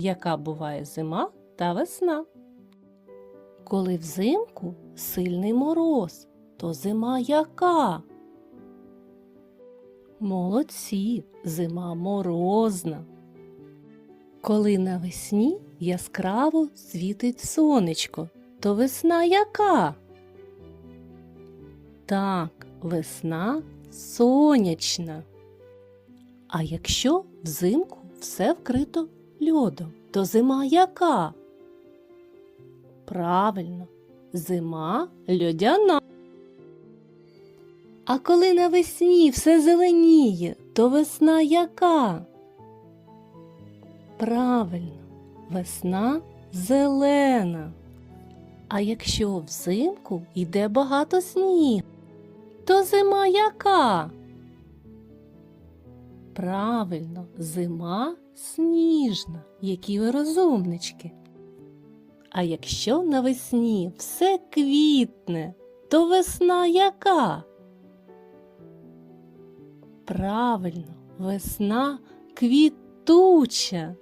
яка буває зима та весна. Коли взимку сильний мороз, то зима яка? Молодці, зима морозна. Коли навесні яскраво світить сонечко, то весна яка? Так, весна сонячна. А якщо взимку все вкрито льодом, то зима яка? Правильно, зима льодяна. А коли навесні все зеленіє, то весна яка? Правильно, весна зелена. А якщо взимку йде багато снігу, то зима яка? Правильно, зима сніжна, які ви розумнички. А якщо навесні все квітне, то весна яка? Правильно, весна квітуча.